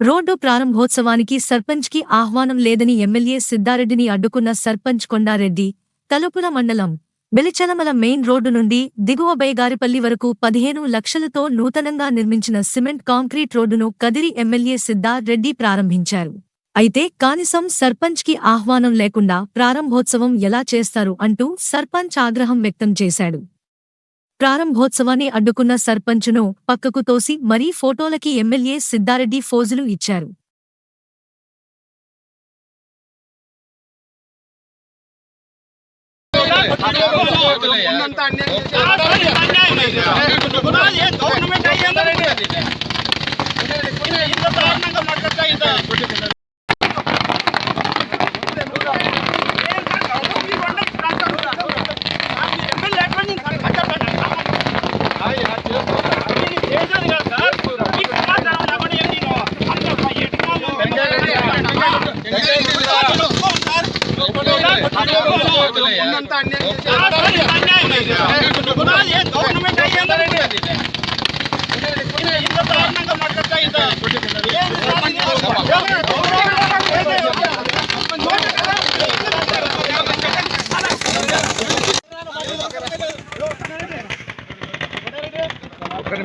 Road ప్రారంభోత్సవానికి సర్పంచ్కి ఆహ్వానం లేదని ఎమ్మెల్యే సిద్ధారెడ్డిని అడ్డుకున్న సర్పంచ్ కొండారెడ్డి తలుపుల మండలం బెలిచలమల మెయిన్ రోడ్డు నుండి దిగువ బైగారిపల్లి వరకు పదిహేను లక్షలతో నూతనంగా నిర్మించిన సిమెంట్ కాంక్రీట్ రోడ్డును కదిరి ఎమ్మెల్యే సిద్ధారెడ్డి ప్రారంభించారు. అయితే కానిసం సర్పంచ్కి ఆహ్వానం లేకుండా ప్రారంభోత్సవం ఎలా చేస్తారు అంటూ సర్పంచ్ ఆగ్రహం వ్యక్తం చేశాడు. ప్రారంభోత్సవాన్ని అడ్డుకున్న సర్పంచును పక్కకు తోసి మరీ ఫోటోలకి ఎమ్మెల్యే సిద్ధారెడ్డి ఫోజులు ఇచ్చారు. గవర్నమెంట్ అయ్యిందండి ఇంత దారుణంగా మాట్లాడతా ఇంత గవర్నమెంట్ అయ్యిందండి ఇంత దారుణంగా మాట్లాడతా ఇంత అవసరం లేదు బాగుండేది అట్లా చేసుకుంటాను చెప్పేది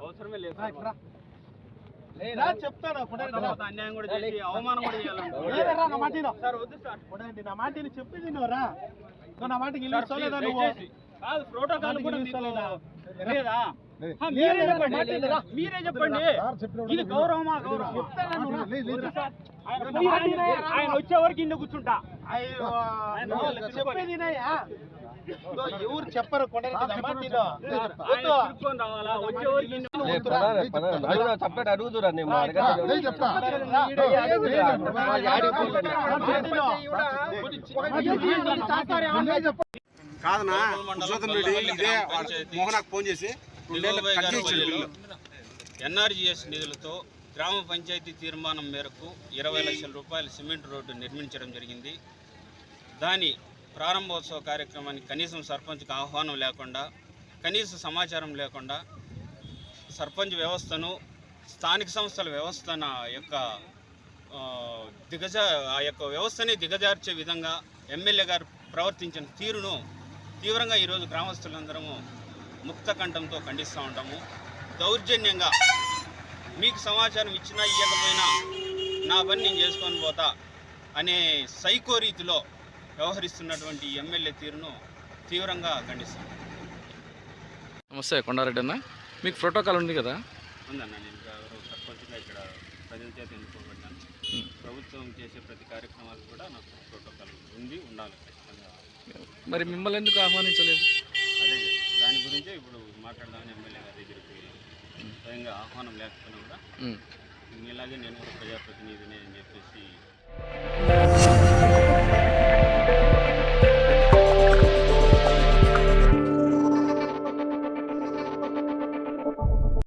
అవసరమే లేదు చెప్తాను అన్యాయం కూడా చేసి అవమానం కూడా చేయాలంట నా మాట నా మాట చెప్పేది నా మాటకి ఇల్లు నువ్వు? కాదు ప్రోటోకాల్ కూడా మీకు లేదా? మీరే చెప్పండి. మీరే చెప్పండి. ఇది గౌరవమా గౌరవం ఆయన వచ్చే వరకు కూర్చుంటా. చెప్పేది ఎవరు చెప్పరు సపరేట్ అడుగుతురా నేను చెప్తా. కాదనా పురుషోత్తం రెడ్డి ఇదే మోహనాకు ఫోన్ చేసి. ఎన్ఆర్జీఎస్ నిధులతో గ్రామ పంచాయతీ తీర్మానం మేరకు ఇరవై లక్షల రూపాయల సిమెంట్ రోడ్డు నిర్మించడం జరిగింది దాని ప్రారంభోత్సవ కార్యక్రమానికి కనీసం సర్పంచ్కి ఆహ్వానం లేకుండా కనీస సమాచారం లేకుండా సర్పంచ్ వ్యవస్థను స్థానిక సంస్థల వ్యవస్థన యొక్క దిగజా ఆ యొక్క వ్యవస్థని దిగజార్చే విధంగా ఎమ్మెల్యే గారు ప్రవర్తించిన తీరును తీవ్రంగా ఈరోజు గ్రామస్తులందరము ముక్త కంఠంతో ఖండిస్తూ ఉంటాము. దౌర్జన్యంగా మీకు సమాచారం ఇచ్చినా ఇవ్వకపోయినా నా పని నేను చేసుకొని పోతా అనే సైకో రీతిలో వ్యవహరిస్తున్నటువంటి ఎమ్మెల్యే తీరును తీవ్రంగా ఖండిస్తాం. నమస్తే కొండారెడ్డి అన్న. మీకు ప్రోటోకాల్ ఉంది కదా? ఉందన్న నేను సర్పంచ్గా ఇక్కడ ప్రజల చేత ఎన్నుకోబడ్డాను. ప్రభుత్వం చేసే ప్రతి కార్యక్రమాలు కూడా నాకు ప్రోటోకాల్ ఉంది ఉండాలి ఖచ్చితంగా. మరి మిమ్మల్ని ఎందుకు ఆహ్వానించలేదు? అదే దాని గురించే ఇప్పుడు మాట్లాడదామని ఎమ్మెల్యే గారి దగ్గరికి స్వయంగా ఆహ్వానం లేకపోయినా కూడా. మీలాగే నేను ప్రజాప్రతినిధిని అని చెప్పేసి